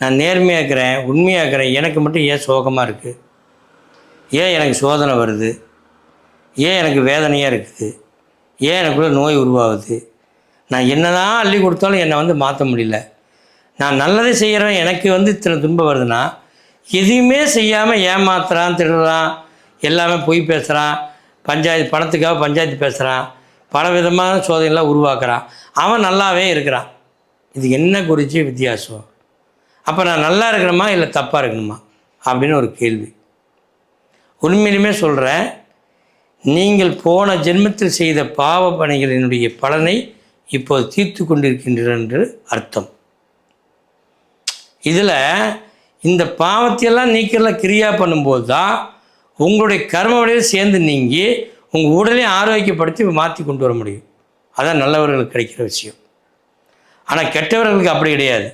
நான் நேர்மையாக இருக்கிறேன் உண்மையாக இருக்கிறேன் எனக்கு மட்டும் ஏன் சோகமாக இருக்குது ஏன் எனக்கு சோதனை வருது? ஏன் எனக்கு வேதனையாக இருக்குது? ஏன் எனக்குள்ள நோய் உருவாகுது? நான் என்னதான் அள்ளி கொடுத்தாலும் என்னை வந்து மாற்ற முடியல. நான் நல்லதை செய்கிறேன் எனக்கு வந்து இத்தனை துன்பம் வருதுன்னா எதையுமே செய்யாமல் ஏமாத்துறான் திருடுறான் எல்லாமே பொய் பேசுகிறான் பஞ்சாயத்து பணத்துக்காக பஞ்சாயத்து பேசுகிறான் பல விதமான சோதனைலாம் உருவாக்குறான். அவன் நல்லாவே இருக்கிறான். இது என்ன குறித்து வித்தியாசம்? அப்போ நான் நல்லா இருக்கணுமா இல்லை தப்பாக இருக்கணுமா அப்படின்னு ஒரு கேள்வி. உண்மையிலுமே சொல்கிறேன் நீங்கள் போன ஜென்மத்தில் செய்த பாவ பணிகளினுடைய பலனை இப்போது தீர்த்து கொண்டிருக்கின்றனர் என்று அர்த்தம். இதில் இந்த பாவத்தையெல்லாம் நீக்கெல்லாம் கிரியா பண்ணும்போது தான் உங்களுடைய கர்ம வழியில் சேர்ந்து நீங்கி உங்கள் உடலை ஆரோக்கியப்படுத்தி மாற்றி கொண்டு வர முடியும். அதான் நல்லவர்களுக்கு கிடைக்கிற விஷயம். ஆனால் கெட்டவர்களுக்கு அப்படி கிடையாது.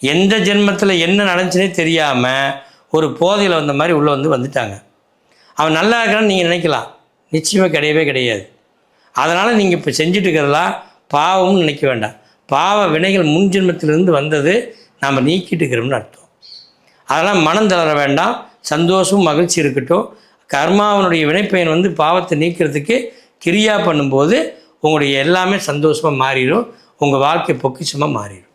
எந்த ஜென்மத்தில் என்ன நடந்துச்சுனே தெரியாமல் ஒரு போதையில் வந்த மாதிரி உள்ளே வந்து வந்துட்டாங்க. அவன் நல்லா இருக்கிறான்னு நீங்கள் நினைக்கலாம். நிச்சயமாக கிடையவே கிடையாது. அதனால் நீங்கள் இப்போ செஞ்சுட்டு இருக்கிறதெல்லாம் பாவம்னு நினைக்க வேண்டாம். பாவ வினைகள் முன் ஜென்மத்திலிருந்து வந்தது நாம் நீக்கிட்டு இருக்கிறோம்னு அர்த்தம். அதெல்லாம் மனம் தளர வேண்டாம். சந்தோஷம் மகிழ்ச்சி இருக்கட்டும். கர்மாவனுடைய வினைப்பயன் வந்து பாவத்தை நீக்கிறதுக்கு கிரியா பண்ணும்போது உங்களுடைய எல்லாமே சந்தோஷமாக மாறிடும். உங்கள் வாழ்க்கை பொக்கிஷமாக மாறிடும்.